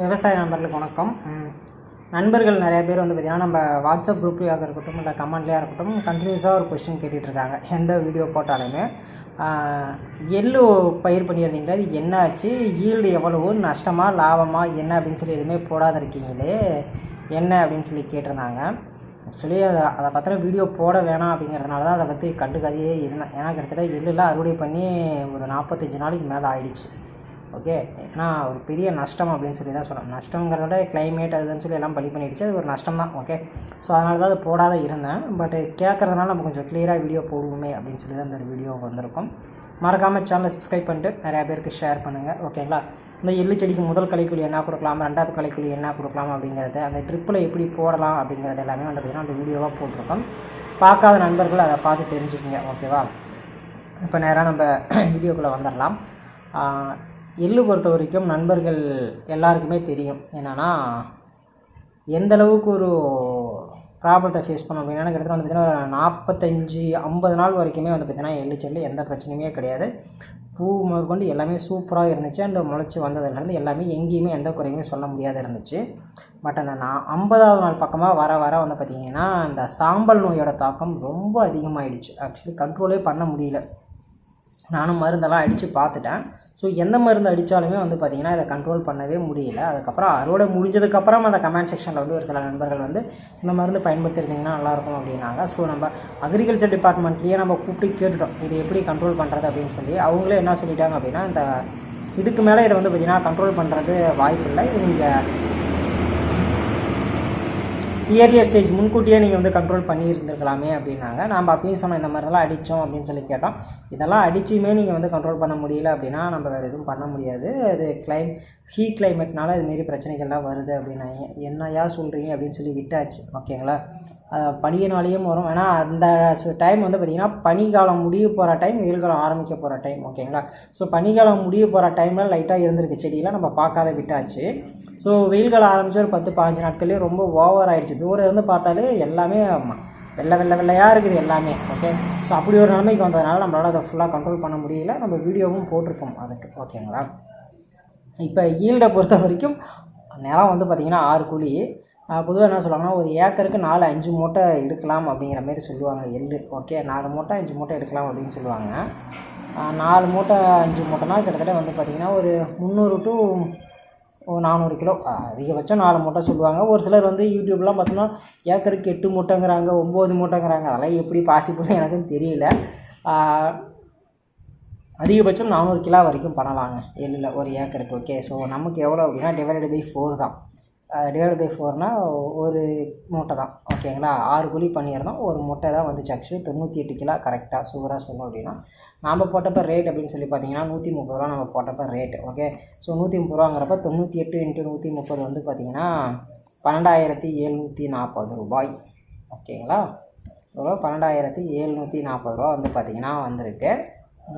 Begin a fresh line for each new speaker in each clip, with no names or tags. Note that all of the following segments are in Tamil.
விவசாய நண்பர்களுக்கு வணக்கம். நண்பர்கள் நிறைய பேர் வந்து பார்த்திங்கன்னா நம்ம வாட்ஸ்அப் குரூப்லேயாக இருக்கட்டும் இல்லை கமெண்ட்லேயாக இருக்கட்டும் கண்டினியூஸாக ஒரு கொஸ்டின் கேட்டுட்ருக்காங்க. எந்த வீடியோ போட்டாலுமே. எள்ளு பயிர் பண்ணியிருந்தீங்களா இது என்ன ஆச்சு ஈல்டு எவ்வளவு? நஷ்டமாக லாபமாக என்ன அப்படின்னு சொல்லி எதுவுமே போடாத இருக்கீங்களே என்ன அப்படின்னு சொல்லி கேட்டிருந்தாங்க. ஆக்சுவலி அதை அதை பற்றின வீடியோ போட வேணாம் அப்படிங்கிறதுனால தான் அதை பற்றி கண்டுக்காதையே இருந்தேன். ஏன்னா கிட்டத்தட்ட எள்ளுலாம் அறுவடை பண்ணி ஒரு நாற்பத்தஞ்சு நாளைக்கு மேலே ஆயிடுச்சு. ஓகே? ஏன்னா ஒரு பெரிய நஷ்டம் அப்படின்னு சொல்லி தான் சொல்கிறேன் நஷ்டங்கிறதோட விட கிளைமேட் அதுன்னு சொல்லி எல்லாம் பழி பண்ணிடுச்சு. அது ஒரு நஷ்டம் தான் ஓகே? ஸோ அதனால தான் அது போடாத இருந்தேன். பட் கேட்குறதுனால நம்ம கொஞ்சம் கிளியராக வீடியோ போடுவோமே அப்படின்னு சொல்லி தான் இந்த வீடியோ வந்திருக்கும். மறக்காமல் சேனலை சப்ஸ்கிரைப் பண்ணிட்டு நிறையா பேருக்கு ஷேர் பண்ணுங்கள் ஓகேங்களா? இந்த எள்ளு செடிக்கு முதல் கலைக்குழி என்ன கொடுக்கலாம்? ரெண்டாவது கலைக்குழி என்ன கொடுக்கலாம் அப்படிங்கிறது அந்த ட்ரிப்பில் எப்படி போடலாம் அப்படிங்கிறது எல்லாமே வந்து பார்த்திங்கன்னா அந்த வீடியோவாக போட்டிருக்கோம். பார்க்காத நண்பர்கள் அதை பார்த்து தெரிஞ்சுக்கங்க ஓகேவா? இப்போ நேராக நம்ம வீடியோக்குள்ளே வந்துடலாம் எள்ளு பொறுத்த வரைக்கும் நண்பர்கள் எல்லாருக்குமே தெரியும். என்னென்னா எந்த அளவுக்கு ஒரு ப்ராப்ளத்தை ஃபேஸ் பண்ணோம் அப்படின்னா கிட்டத்தட்ட வந்து பார்த்திங்கன்னா ஒரு நாற்பத்தஞ்சு ஐம்பது நாள் வரைக்குமே வந்து பார்த்திங்கன்னா எள்ளு செல்லு எந்த பிரச்சனையுமே கிடையாது. பூ முதற்கொண்டு எல்லாமே சூப்பராக இருந்துச்சு. அண்ட் முளைச்சி வந்ததுலேருந்து எல்லாமே எங்கேயுமே எந்த குறையுமே சொல்ல முடியாத இருந்துச்சு. பட் அந்த நான் ஐம்பதாவது நாள் பக்கமாக வர வர வந்து பார்த்திங்கன்னா இந்த சாம்பல் நோயோட தாக்கம் ரொம்ப அதிகமாகிடுச்சு ஆக்சுவலி கண்ட்ரோலே பண்ண முடியல. நானும் மருந்தெல்லாம் அடித்து பார்த்துட்டேன். ஸோ எந்த மருந்து அடித்தாலுமே வந்து பார்த்திங்கன்னா இதை கண்ட்ரோல் பண்ணவே முடியல. அதுக்கப்புறம் அறுவடை முடிஞ்சதுக்கப்புறம் அந்த கமெண்ட் செக்ஷனில் வந்து ஒரு சில நண்பர்கள் வந்து இந்த மருந்து பயன்படுத்தியிருந்தீங்கன்னா நல்லாயிருக்கும் அப்படின்னாங்க. ஸோ நம்ம அக்ரிகல்ச்சர் டிபார்ட்மெண்ட்லேயே நம்ம கூப்பிட்டு கேட்டுட்டோம். இது எப்படி கண்ட்ரோல் பண்ணுறது அப்படின்னு சொல்லி. அவங்களே என்ன சொல்லிட்டாங்க அப்படின்னா இந்த இதுக்கு மேலே இதை வந்து பார்த்திங்கன்னா கண்ட்ரோல் பண்ணுறது வாய்ப்பு இல்லை. இது நீங்கள் இயர்லியர் ஸ்டேஜ் முன்கூட்டியே நீங்கள் வந்து கண்ட்ரோல் பண்ணி இருந்திருக்கலாமே அப்படின்னாங்க. நாம் அப்பயும் சொன்னோம் இந்த மாதிரிலாம் அடித்தோம் அப்படின்னு சொல்லி கேட்டோம். இதெல்லாம் அடிச்சுமே நீங்கள் வந்து கண்ட்ரோல் பண்ண முடியல அப்படின்னா நம்ம வேறு எதுவும் பண்ண முடியாது. அது கிளைம் ஹீட் கிளைமேட்னால இதுமாரி பிரச்சனைகள்லாம் வருது அப்படின்னாங்க என்னையா சொல்கிறீங்க அப்படின்னு சொல்லி விட்டாச்சு ஓகேங்களா? பனியினாலேயும் வரும். ஏன்னா அந்த டைம் வந்து பார்த்திங்கன்னா பனிக்காலம் முடிய போகிற டைம் வெயில் காலம் ஆரம்பிக்க போகிற டைம் ஓகேங்களா? ஸோ பனிக்காலம் முடிய போகிற டைமில் லைட்டாக இருந்திருக்கு செடியெல்லாம் நம்ம பார்க்காத விட்டாச்சு. ஸோ வெயில் காலம் ஆரம்பித்து ஒரு பத்து பாஞ்சு நாட்கள்லேயே ரொம்ப ஓவர் ஆகிடுச்சு தூரம் இருந்து பார்த்தாலே எல்லாமே வெள்ளை வெள்ளை வெள்ளையாக இருக்குது எல்லாமே ஓகே ஸோ அப்படி ஒரு நிலைமைக்கு வந்ததுனால நம்மளால் அதை ஃபுல்லாக கண்ட்ரோல் பண்ண முடியல. நம்ம வீடியோவும் போட்டிருப்போம் அதுக்கு ஓகேங்களா இப்போ ஈல்டை பொறுத்த வரைக்கும் நிலம் வந்து பார்த்திங்கன்னா ஆறு குழி. பொதுவாக என்ன சொல்லுவாங்கன்னா ஒரு ஏக்கருக்கு நாலு அஞ்சு மூட்டை எடுக்கலாம் அப்படிங்கிற மாதிரி சொல்லுவாங்க எள்ளு ஓகே நாலு மூட்டை அஞ்சு மூட்டை எடுக்கலாம் அப்படின்னு சொல்லுவாங்க. நாலு மூட்டை அஞ்சு மூட்டைனா கிட்டத்தட்ட வந்து பார்த்திங்கன்னா ஒரு முந்நூறு டு நானூறு கிலோ. அதிகபட்சம் நாலு மூட்டை சொல்லுவாங்க. ஒரு சிலர் வந்து யூடியூப்லாம் பார்த்தோன்னா ஏக்கருக்கு எட்டு மூட்டைங்கிறாங்க ஒம்பது மூட்டைங்கிறாங்க. அதெல்லாம் எப்படி பாசிபிள்னு எனக்கும் தெரியல. அதிகபட்சம் நானூறு கிலோ வரைக்கும் பண்ணலாங்க. எள்ளில் ஒரு ஏக்கருக்கு. ஓகே ஸோ நமக்கு எவ்வளோ அப்படின்னா டிவைடட் பை ஃபோர் தான். டிவைட் பை ஃபோர்னால் ஒரு மூட்டை தான் ஓகேங்களா ஆறு குழி பண்ணியிருந்தோம் ஒரு மூட்டை தான் வந்துச்சு ஆக்சுவலி தொண்ணூற்றி எட்டு கிலோ கரெக்டாக சூப்பராக சொல்லணும் அப்படின்னா. நாம் போட்டப்போ ரேட் அப்படின்னு சொல்லி பார்த்தீங்கன்னா நூற்றி முப்பது ரூபா நம்ம போட்டப்போ ரேட் ஓகே ஸோ நூற்றி முப்பது ரூபாங்கிறப்ப தொண்ணூற்றி எட்டு இன்ட்டு நூற்றி முப்பது வந்து பார்த்திங்கன்னா பன்னெண்டாயிரத்தி எழுநூற்றி நாற்பது ரூபாய் ஓகேங்களா எவ்வளோ பன்னெண்டாயிரத்தி எழுநூற்றி நாற்பது ரூபா வந்து பார்த்திங்கன்னா வந்திருக்கு.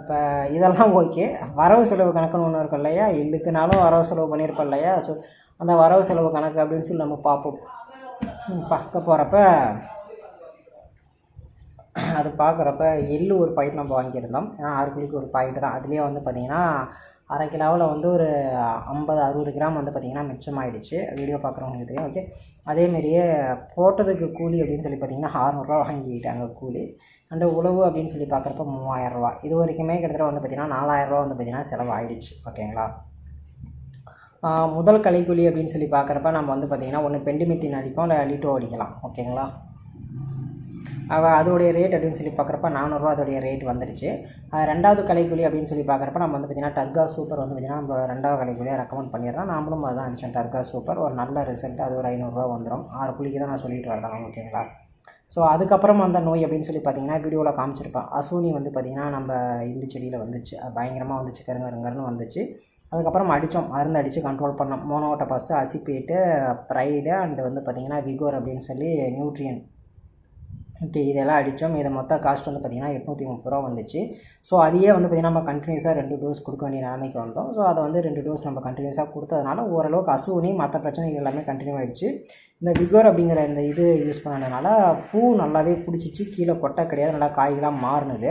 இப்போ இதெல்லாம் ஓகே வரவு செலவு கணக்குன்னு ஒன்று இருக்கும் இல்லையா? இல்லுக்குனாலும் வரவு செலவு பண்ணியிருப்போம் இல்லையா? ஸோ அந்த வரவு செலவு கணக்கு அப்படின்னு சொல்லி நம்ம பார்ப்போம். பார்க்க போகிறப்ப அது பார்க்குறப்ப எள்ளு ஒரு பாக்கெட் நம்ம வாங்கியிருந்தோம். ஏன்னா ஆறு குழிக்கு ஒரு பாக்கெட் தான். அதுலேயே வந்து பார்த்திங்கன்னா அரை கிலோவில் வந்து ஒரு ஐம்பது அறுபது கிராம் வந்து பார்த்திங்கன்னா மிச்சமாயிடுச்சு. வீடியோ பார்க்குறவங்களுக்கு தெரியும். ஓகே. அதேமாரியே போட்டதுக்கு கூலி அப்படின்னு சொல்லி பார்த்திங்கன்னா அறநூறுரூவா வாங்கிக்கிட்டாங்க கூலி. அண்டு உழவு அப்படின்னு சொல்லி பார்க்குறப்ப மூவாயிரரூவா இது வரைக்குமே கிட்டத்தட்ட வந்து பார்த்திங்கன்னா நாலாயிரரூவா வந்து பார்த்திங்கன்னா செலவாயிடுச்சு. ஓகேங்களா? முதல் கலைக்குழி அப்படின்னு சொல்லி பார்க்குறப்ப நம்ம வந்து பார்த்திங்கன்னா ஒன்று பெண்டிமித்தின் அடிப்போம் இல்லை லிட்டோ அடிக்கலாம். ஓகேங்களா? அவள் அதோடைய ரேட் அப்படின்னு சொல்லி பார்க்குறப்ப நானூறுரூவா அதோடைய ரேட் வந்துருச்சு. அது ரெண்டாவது கலைக்குழி அப்படின்னு சொல்லி பார்க்குறப்ப நம்ம வந்து பார்த்திங்கன்னா டர்கா சூப்பர் வந்து பார்த்திங்கன்னா நம்மளோட ரெண்டாவது கலைக்குழியாக ரெக்கமெண்ட் பண்ணிடுறோம். நாமளும் அதுதான் அடித்தோம் டர்கா சூப்பர். ஒரு நல்ல ரிசல்ட் அது ஒரு ஐநூறுரூவா வந்துடும் ஆறு குழிக்கு தான் நான் சொல்லிட்டு வரலாம் ஓகேங்களா? ஸோ அதுக்கப்புறம் அந்த நோய் அப்படின்னு சொல்லி பார்த்தீங்கன்னா வீடியோவில் காமிச்சிருப்பேன். அசூனி வந்து பார்த்திங்கன்னா நம்ம இந்து செடியில் வந்துச்சு. அது பயங்கரமாக வந்துச்சு கருங்கருங்கருன்னு வந்துச்சு. அதுக்கப்புறம் அடித்தோம். மருந்து அடித்து கண்ட்ரோல் பண்ணோம். மோனோட்ட பஸ்ஸு அசிப்பேட்டு ப்ரைடு அண்டு வந்து பார்த்திங்கன்னா விகோர் அப்படின்னு சொல்லி நியூட்ரியன் ஓகே இதெல்லாம் அடித்தோம். இதை மொத்த காஸ்ட் வந்து பார்த்திங்கன்னா எட்நூற்றி முப்பது ரூபா வந்துச்சு. ஸோ அதையே வந்து பார்த்திங்கன்னா நம்ம கண்டினியூஸாக ரெண்டு டோஸ் கொடுக்க வேண்டிய நிலைமைக்கு வந்தோம். ஸோ அதை வந்து ரெண்டு டோஸ் நம்ம கண்டினியூஸாக கொடுத்ததுனால ஓரளவுக்கு அசுவினி மற்ற பிரச்சனைகள் எல்லாமே கண்டினியூ ஆகிடுச்சு இந்த விகோர் அப்படிங்கிற இந்த இது யூஸ் பண்ணதுனால பூ நல்லாவே பிடிச்சிச்சு. கீழே கொட்டை கிடையாது. நல்லா காய்களாக மாறினது.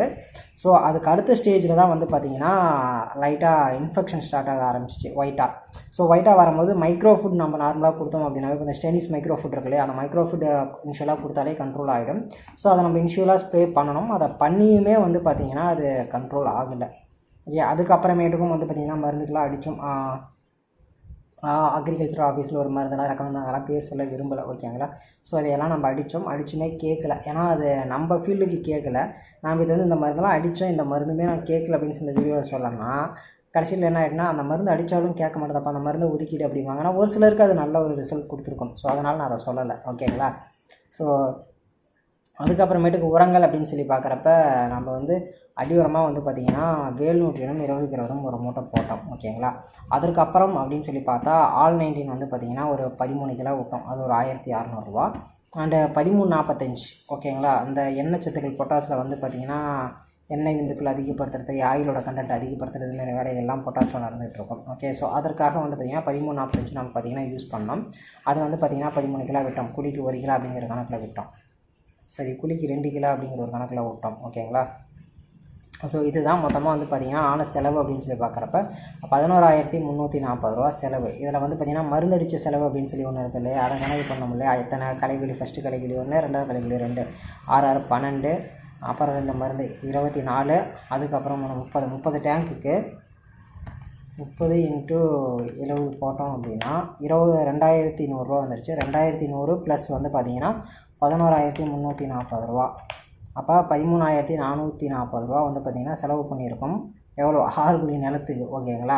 ஸோ அதுக்கு அடுத்த ஸ்டேஜில் தான் வந்து பார்த்திங்கன்னா லைட்டாக இன்ஃபெக்ஷன் ஸ்டார்ட் ஆக ஆரம்பிச்சிச்சு. ஒயிட்டாக ஸோ ஒயிட்டாக வரும்போது மைக்ரோ ஃபுட் நம்ம நார்மலாக கொடுத்தோம் அப்படின்னாவே இந்த ஸ்டெனிஸ் மைக்ரோ ஃபுட் இருக்கு இல்லையா? அந்த மைக்ரோ ஃபுட் இன்ஷியலாக கொடுத்தாலே கண்ட்ரோல் ஆகிடும் ஸோ அதை நம்ம இனிஷியலாக ஸ்ப்ரே பண்ணணும். அதை பண்ணியுமே வந்து பார்த்திங்கன்னா அது கண்ட்ரோல் ஆகலை. ஓகே அதுக்கப்புறமேட்டுக்கும் வந்து பார்த்திங்கன்னா மருந்துக்கெலாம் அடித்தோம். அக்ரிகல்ச்சர் ஆஃபீஸில் ஒரு மருந்தெல்லாம் ரெக்கமெண்ட் அதெல்லாம் பேர் சொல்ல விரும்பலை. ஓகேங்களா ஸோ அதையெல்லாம் நம்ம அடித்தோம். அடிச்சுனே கேட்கல ஏன்னா அது நம்ம ஃபீல்டுக்கு கேட்கல நாம் இது வந்து இந்த மருந்தெல்லாம் அடித்தோம் இந்த மருந்துமே நான் கேட்கல அப்படின்னு சொல்லி வீடியோவில் சொல்லலாம்னா கடைசியில் என்ன ஆகிடுனா அந்த மருந்து அடித்தாலும் கேட்க மாட்டேதப்பா அந்த மருந்தை ஒதுக்கிடு அப்படிவாங்க ஆனால் ஒரு சிலருக்கு அது நல்ல ஒரு ரிசல்ட் கொடுத்துருக்கும் ஸோ அதனால் நான் அதை சொல்லலை. ஓகேங்களா ஸோ அதுக்கப்புறமேட்டுக்கு உரங்கள் அப்படின்னு சொல்லி பார்க்குறப்ப நம்ம வந்து அடி உரமாக வந்து பார்த்திங்கன்னா வேல் நூற்றினும் இருபது இருபதும் ஒரு மூட்டை போட்டோம் ஓகேங்களா? அதற்கப்புறம் அப்படின்னு சொல்லி பார்த்தா ஆல் நைன்டீன் வந்து பார்த்திங்கன்னா ஒரு பதிமூணு கிலோ விட்டோம். அது ஒரு ஆயிரத்தி அறநூறுவா அண்டு பதிமூணு நாற்பத்தஞ்சு ஓகேங்களா? அந்த எண்ணெய் சத்துக்கள் பொட்டாஸில் வந்து பார்த்திங்கன்னா எண்ணெய் விந்துக்கள் அதிகப்படுத்துறது ஆயிலோட கண்டென்ட் அதிகப்படுத்துறது மாதிரி வேலைகள்லாம் பொட்டாசில் நடந்துகிட்ருக்கும் ஓகே ஸோ அதற்காக வந்து பார்த்திங்கன்னா பதிமூணு நாற்பத்தஞ்சு நம்ம பார்த்திங்கன்னா யூஸ் பண்ணோம். அது வந்து பார்த்திங்கன்னா பதிமூணு கிலோ விட்டோம். குழிக்கு ஒரு கிலோ அப்படிங்கிற கணக்கில் விட்டோம். சரி குழிக்கு ரெண்டு கிலோ அப்படிங்கிற ஒரு கணக்கில் விட்டோம் ஓகேங்களா? ஸோ இதுதான் மொத்தமாக வந்து பார்த்திங்கன்னா ஆன செலவு அப்படின்னு சொல்லி பார்க்குறப்ப பதினோராயிரத்தி முந்நூற்றி நாற்பது ரூபா செலவு. இதில் வந்து பார்த்திங்கன்னா மருந்தடிச்ச செலவு அப்படின்னு சொல்லி ஒன்று இருக்குது இல்லையா? அதை கணக்கு பண்ணோம் இல்லையா எத்தனை களைவெளி ஃபஸ்ட்டு களைவெளி ஒன்று ரெண்டாவது களைவெளி ரெண்டு. ஆறு ஆறு பன்னெண்டு. அப்புறம் ரெண்டு மருந்து இருபத்தி நாலு. அதுக்கப்புறம் முப்பது. முப்பது டேங்க்குக்கு முப்பது இன்ட்டு எழுபது போட்டோம் அப்படின்னா இருபது ரெண்டாயிரத்தி நூறுரூவா வந்துருச்சு. ரெண்டாயிரத்தி நூறு ப்ளஸ் வந்து பார்த்திங்கன்னா பதினோராயிரத்தி முந்நூற்றி நாற்பது ரூபா. அப்போ பதிமூணாயிரத்தி நானூற்றி நாற்பது ரூபா வந்து பார்த்திங்கன்னா செலவு பண்ணியிருக்கோம். எவ்வளோ? ஆறு குழி நிலத்துக்கு ஓகேங்களா?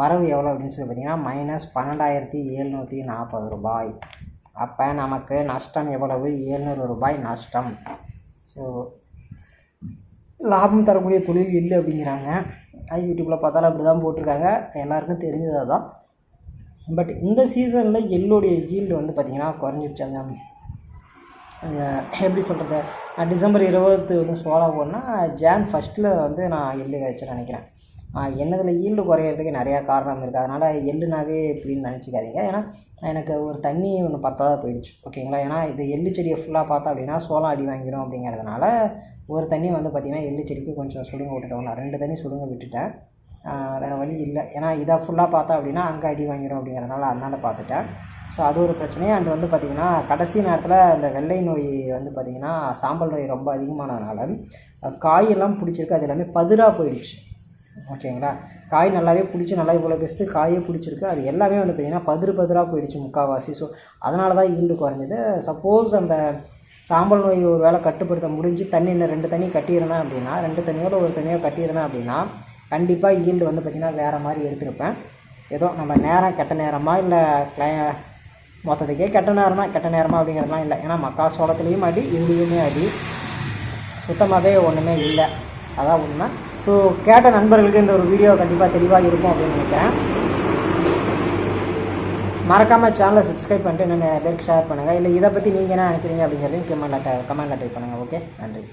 வரவு எவ்வளோ அப்படின்னு சொல்லி பார்த்திங்கன்னா மைனஸ் பன்னெண்டாயிரத்தி எழுநூற்றி நாற்பது ரூபாய். அப்போ நமக்கு நஷ்டம் எவ்வளவு? ஏழ்நூறு ரூபாய் நஷ்டம். ஸோ லாபம் தரக்கூடிய தொழில் இல்லை அப்படிங்கிறாங்க. யூடியூப்பில் பார்த்தாலும் அப்படி தான் போட்டிருக்காங்க. எல்லாருக்கும் தெரிஞ்சது தான் பட் இந்த சீசனில் எள்ளுடைய ஈல்டு வந்து பார்த்திங்கன்னா குறைஞ்சிருச்சாங்க. எப்படி சொல்கிறது நான் டிசம்பர் இருபது வந்து சோளம் போடனா ஜான் ஃபஸ்ட்டில் வந்து நான் எள்ளு வச்சு நினைக்கிறேன். என்னதில் ஈல்டு குறையிறதுக்கு நிறையா காரணம் இருக்குது அதனால் எள்ளுனாவே இப்படின்னு நினச்சிக்காதீங்க. ஏன்னா எனக்கு ஒரு தண்ணி ஒன்று பத்தாத போயிடுச்சு. ஓகேங்களா? ஏன்னா இது எள்ளு செடியை ஃபுல்லாக பார்த்தா அப்படின்னா சோளம் அடி வாங்கிடும் அப்படிங்கிறதுனால ஒரு தண்ணி வந்து பார்த்திங்கன்னா எள்ளு செடிக்கு கொஞ்சம் சுடுங்க விட்டுட்டோம். நான் ரெண்டு தண்ணி சுடுங்க விட்டுட்டேன். வேறு வழி இல்லை. ஏன்னா இதை ஃபுல்லாக பார்த்தா அப்படின்னா அங்கே அடி வாங்கிடும் அப்படிங்கிறதுனால அதனால் பார்த்துட்டேன். ஸோ அது ஒரு பிரச்சனை அண்ட் வந்து பார்த்திங்கன்னா கடைசி நேரத்தில் இந்த வெள்ளை நோய் வந்து பார்த்திங்கன்னா சாம்பல் நோய் ரொம்ப அதிகமானதுனால காயெல்லாம் பிடிச்சிருக்கு. அது எல்லாமே பதிராக போயிடுச்சு. ஓகேங்களா காய் நல்லாவே பிடிச்சி நல்லா இவ்வளோ பெஸ்ட்டு காயே பிடிச்சிருக்கு. அது எல்லாமே வந்து பார்த்திங்கன்னா பதிரு பதிராக போயிடுச்சு முக்கால்வாசி ஸோ அதனால தான் ஈல்டு குறைஞ்சது. சப்போஸ் அந்த சாம்பல் நோய் ஒரு வேளை கட்டுப்படுத்த முடிஞ்சு தண்ணி இன்னும் ரெண்டு தண்ணி கட்டியிருந்தேன் அப்படின்னா ரெண்டு தண்ணியோட ஒரு தண்ணியோ கட்டியிருந்தேன் அப்படின்னா கண்டிப்பாக ஈல்டு வந்து பார்த்திங்கன்னா வேறு மாதிரி எடுத்திருப்பேன். ஏதோ நம்ம நேரம் கெட்ட நேரமாக இல்லை க்ளை மொத்தத்துக்கே கெட்ட நேரமா கெட்ட நேரமாக அப்படிங்கிறதுலாம் இல்லை. ஏன்னா மக்கா சோளத்துலேயும் அடி இதுலேயுமே அடி. சுத்தமாகவே ஒன்றுமே இல்லை. அதான் உண்மை. ஸோ கேட்ட நண்பர்களுக்கு இந்த ஒரு வீடியோ கண்டிப்பாக தெளிவாக இருக்கும் அப்படின்னு நினைக்கிறேன். மறக்காமல் சேனலை சப்ஸ்கிரைப் பண்ணிட்டு இன்னும் நிறைய பேருக்கு ஷேர் பண்ணுங்கள் இல்லை இதை பற்றி நீங்கள் என்ன நினைக்கிறீங்க அப்படிங்கிறதையும் கமெண்ட்டில் கமெண்ட்டில் டைப் பண்ணுங்கள் ஓகே நன்றி.